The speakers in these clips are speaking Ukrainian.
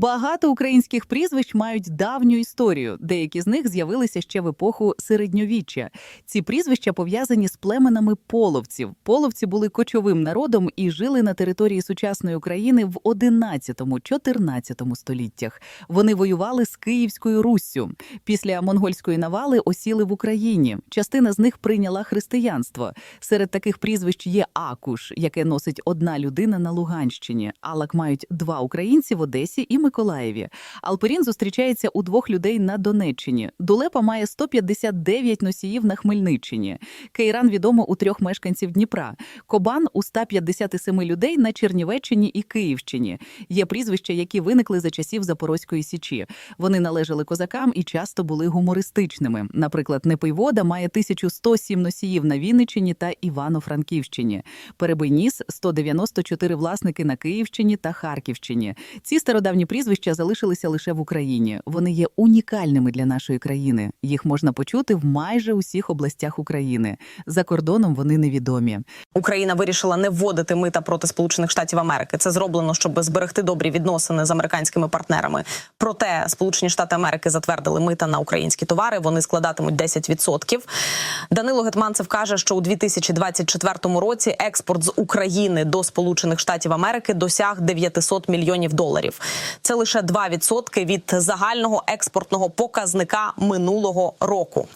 Багато українських прізвищ мають давню історію. Деякі з них з'явилися ще в епоху середньовіччя. Ці прізвища пов'язані з племенами половців. Половці були кочовим народом і жили на території сучасної України в 11-14 століттях. Вони воювали з Київською Руссю. Після монгольської навали осіли в Україні. Частина з них прийняла християнство. Серед таких прізвищ є Акуш, яке носить одна людина на Луганщині. Алак мають два українці в Одесі і Миколаєві. Алперін зустрічається у двох людей на Донеччині. Дулепа має 159 носіїв на Хмельниччині. Кейран відомо у трьох мешканців Дніпра. Кобан у 157 людей на Чернівеччині і Київщині. Є прізвища, які виникли за часів Запорозької січі. Вони належали козакам і часто були гумористичними. Наприклад, Непойвода має 1107 носіїв на Вінниччині та Івано-Франківщині. Перебийніс 194 власники на Київщині та Харківщині. Ці стародавні прізвища залишилися лише в Україні. Вони є унікальними для нашої країни. Їх можна почути в майже усіх областях України. За кордоном вони невідомі. Україна вирішила не вводити мита проти Сполучених Штатів Америки. Це зроблено, щоб зберегти добрі відносини з американськими партнерами. Проте Сполучені Штати Америки затвердили мита на українські товари. Вони складатимуть 10%. Данило Гетманцев каже, що у 2024 році експорт з України до Сполучених Штатів Америки досяг 900 мільйонів доларів. Це лише 2% від загального експортного показника минулого року.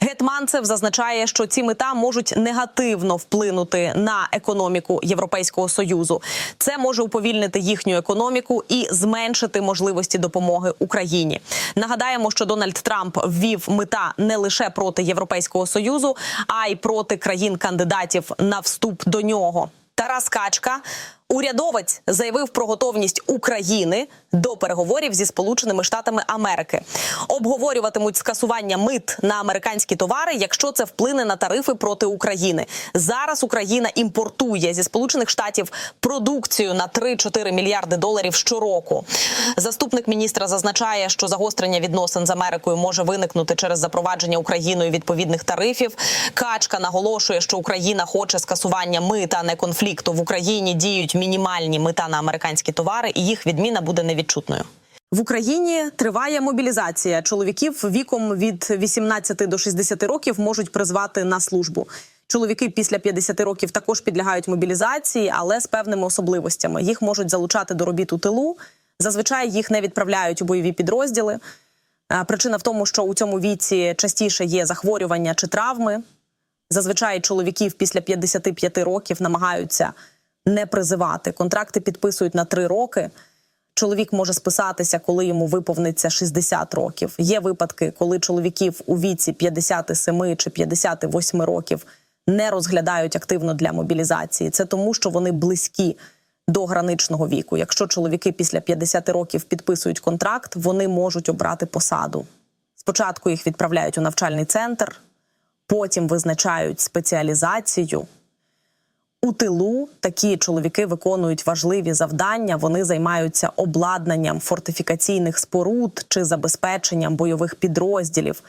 Гетманцев зазначає, що ці мета можуть негативно вплинути на економіку Європейського союзу. Це може уповільнити їхню економіку і зменшити можливості допомоги Україні. Нагадаємо, що Дональд Трамп ввів мета не лише проти Європейського союзу, а й проти країн-кандидатів на вступ до нього. Тарас Качка, урядовець, заявив про готовність України до переговорів зі Сполученими Штатами Америки. Обговорюватимуть скасування мит на американські товари, якщо це вплине на тарифи проти України. Зараз Україна імпортує зі Сполучених Штатів продукцію на 3-4 мільярди доларів щороку. Заступник міністра зазначає, що загострення відносин з Америкою може виникнути через запровадження Україною відповідних тарифів. Качка наголошує, що Україна хоче скасування мита, а не конфлікту в Україні. Діють мінімальні мита на американські товари, і їх відміна буде невідчутною. В Україні триває мобілізація. Чоловіків віком від 18 до 60 років можуть призвати на службу. Чоловіки після 50 років також підлягають мобілізації, але з певними особливостями. Їх можуть залучати до робіт у тилу. Зазвичай їх не відправляють у бойові підрозділи. Причина в тому, що у цьому віці частіше є захворювання чи травми. Зазвичай чоловіків після 55 років намагаються не призивати. Контракти підписують на 3 роки. Чоловік може списатися, коли йому виповниться 60 років. Є випадки, коли чоловіків у віці 57 чи 58 років не розглядають активно для мобілізації. Це тому, що вони близькі до граничного віку. Якщо чоловіки після 50 років підписують контракт, вони можуть обрати посаду. Спочатку їх відправляють у навчальний центр, потім визначають спеціалізацію. У тилу такі чоловіки виконують важливі завдання. Вони займаються обладнанням фортифікаційних споруд чи забезпеченням бойових підрозділів,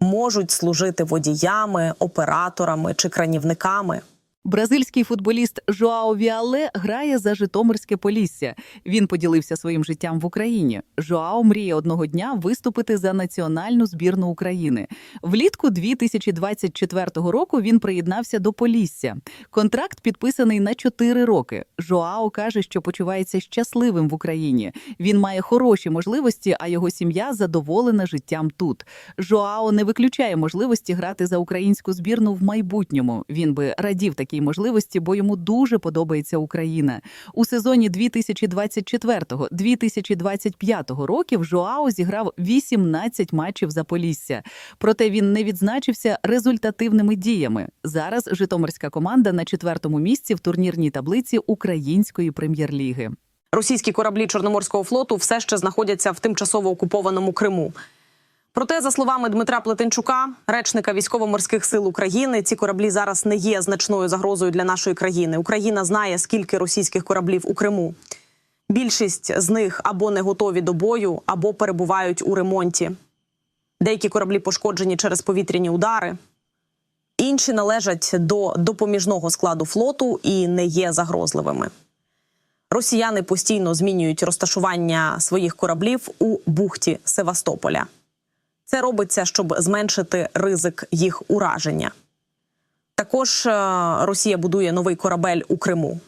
можуть служити водіями, операторами чи кранівниками. Бразильський футболіст Жоао Віале грає за Житомирське Полісся. Він поділився своїм життям в Україні. Жоао мріє одного дня виступити за національну збірну України. Влітку 2024 року він приєднався до Полісся. Контракт підписаний на 4 роки. Жоао каже, що почувається щасливим в Україні. Він має хороші можливості, а його сім'я задоволена життям тут. Жоао не виключає можливості грати за українську збірну в майбутньому. Він би радів такій можливості, бо йому дуже подобається Україна. У сезоні 2024-2025 років Жоао зіграв 18 матчів за Полісся. Проте він не відзначився результативними діями. Зараз житомирська команда на четвертому місці в турнірній таблиці української прем'єр-ліги. Російські кораблі Чорноморського флоту все ще знаходяться в тимчасово окупованому Криму. Проте, за словами Дмитра Плетенчука, речника військово-морських сил України, ці кораблі зараз не є значною загрозою для нашої країни. Україна знає, скільки російських кораблів у Криму. Більшість з них або не готові до бою, або перебувають у ремонті. Деякі кораблі пошкоджені через повітряні удари. Інші належать до допоміжного складу флоту і не є загрозливими. Росіяни постійно змінюють розташування своїх кораблів у бухті Севастополя. Це робиться, щоб зменшити ризик їх ураження. Також е, Росія будує новий корабель у Криму.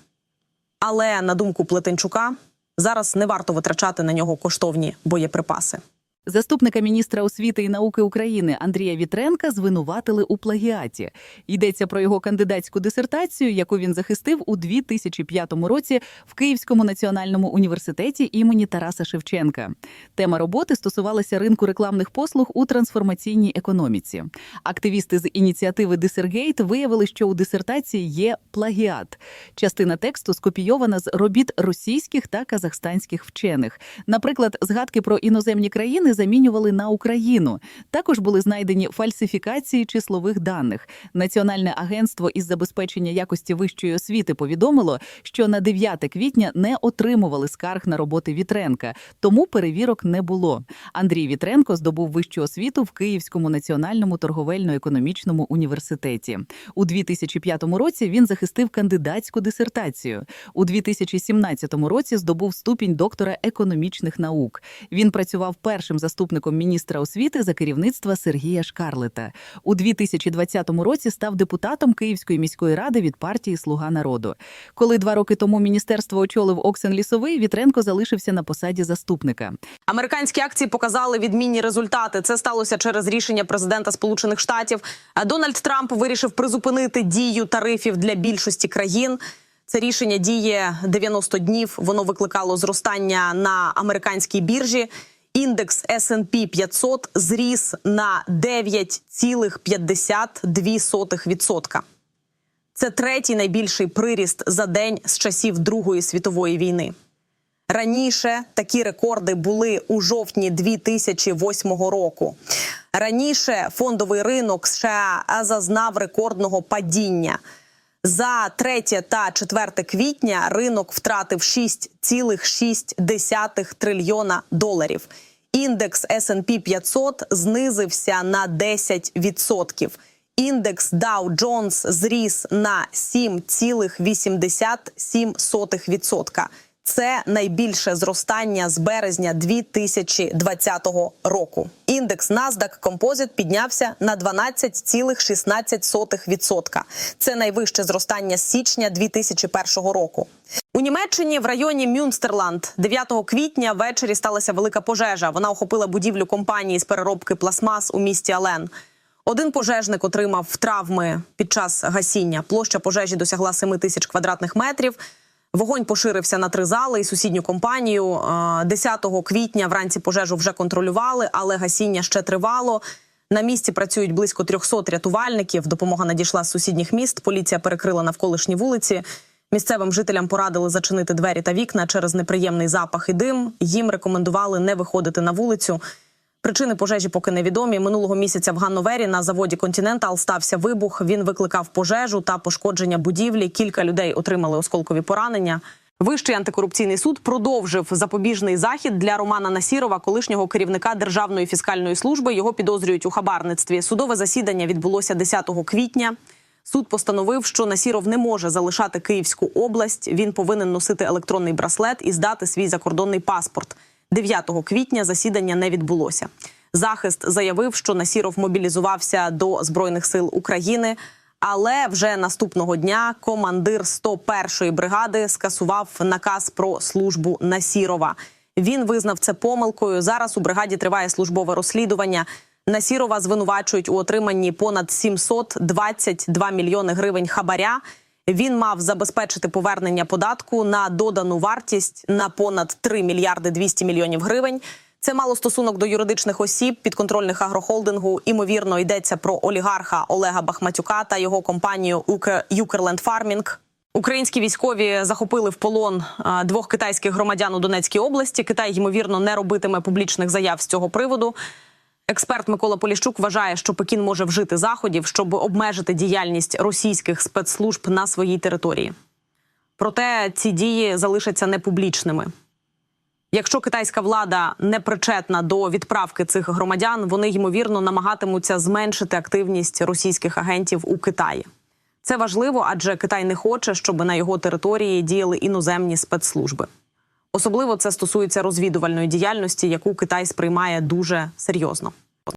Але на думку Плетенчука, зараз не варто витрачати на нього коштовні боєприпаси. Заступника міністра освіти і науки України Андрія Вітренка звинуватили у плагіаті. Йдеться про його кандидатську дисертацію, яку він захистив у 2005 році в Київському національному університеті імені Тараса Шевченка. Тема роботи стосувалася ринку рекламних послуг у трансформаційній економіці. Активісти з ініціативи Дисергейт виявили, що у дисертації є плагіат. Частина тексту скопійована з робіт російських та казахстанських вчених. Наприклад, згадки про іноземні країни замінювали на Україну. Також були знайдені фальсифікації числових даних. Національне агентство із забезпечення якості вищої освіти повідомило, що на 9 квітня не отримували скарг на роботи Вітренка, тому перевірок не було. Андрій Вітренко здобув вищу освіту в Київському національному торговельно-економічному університеті. У 2005 році він захистив кандидатську дисертацію. У 2017 році здобув ступінь доктора економічних наук. Він працював першим заступником міністра освіти за керівництва Сергія Шкарлета. У 2020 році став депутатом Київської міської ради від партії Слуга народу. Коли два роки тому міністерство очолив Оксен Лісовий, Вітренко залишився на посаді заступника. Американські акції показали відмінні результати. Це сталося через рішення президента Сполучених Штатів. Дональд Трамп вирішив призупинити дію тарифів для більшості країн. Це рішення діє 90 днів. Воно викликало зростання на американській біржі. Індекс S&P 500 зріс на 9,52%. Це третій найбільший приріст за день з часів Другої світової війни. Раніше такі рекорди були у жовтні 2008 року. Раніше фондовий ринок США зазнав рекордного падіння. За 3 та 4 квітня ринок втратив 6,6 трильйона доларів. Індекс S&P 500 знизився на 10%. Індекс Dow Jones зріс на 7,87%. Це найбільше зростання з березня 2020 року. Індекс NASDAQ Composite піднявся на 12,16%. Це найвище зростання з січня 2001 року. У Німеччині в районі Мюнстерланд 9 квітня ввечері сталася велика пожежа. Вона охопила будівлю компанії з переробки пластмас у місті Ален. Один пожежник отримав травми під час гасіння. Площа пожежі досягла 7 тисяч квадратних метрів. Вогонь поширився на три зали і сусідню компанію. Е, 10 квітня вранці пожежу вже контролювали, але гасіння ще тривало. На місці працюють близько 300 рятувальників. Допомога надійшла з сусідніх міст. Поліція перекрила навколишні вулиці. Місцевим жителям порадили зачинити двері та вікна через неприємний запах і дим. Їм рекомендували не виходити на вулицю. Причини пожежі поки невідомі. Минулого місяця в Ганновері на заводі Континентал стався вибух. Він викликав пожежу та пошкодження будівлі. Кілька людей отримали осколкові поранення. Вищий антикорупційний суд продовжив запобіжний захід для Романа Насірова, колишнього керівника Державної фіскальної служби. Його підозрюють у хабарництві. Судове засідання відбулося 10 квітня. Суд постановив, що Насіров не може залишати Київську область. Він повинен носити електронний браслет і здати свій закордонний паспорт. 9 квітня засідання не відбулося. Захист заявив, що Насіров мобілізувався до збройних сил України. Але вже наступного дня командир 101-ї бригади скасував наказ про службу Насірова. Він визнав це помилкою. Зараз у бригаді триває службове розслідування. Насірова звинувачують у отриманні понад 722 мільйони гривень хабаря. Він мав забезпечити повернення податку на додану вартість на понад 3 мільярди 200 мільйонів гривень. Це мало стосунок до юридичних осіб підконтрольних агрохолдингу. Імовірно, йдеться про олігарха Олега Бахматюка та його компанію Юкерленд Фармінг. Українські військові захопили в полон двох китайських громадян у Донецькій області. Китай ймовірно не робитиме публічних заяв з цього приводу. Експерт Микола Поліщук вважає, що Пекін може вжити заходів, щоб обмежити діяльність російських спецслужб на своїй території. Проте ці дії залишаться непублічними. Якщо китайська влада не причетна до відправки цих громадян, вони ймовірно намагатимуться зменшити активність російських агентів у Китаї. Це важливо, адже Китай не хоче, щоб на його території діяли іноземні спецслужби. Особливо це стосується розвідувальної діяльності, яку Китай сприймає дуже серйозно.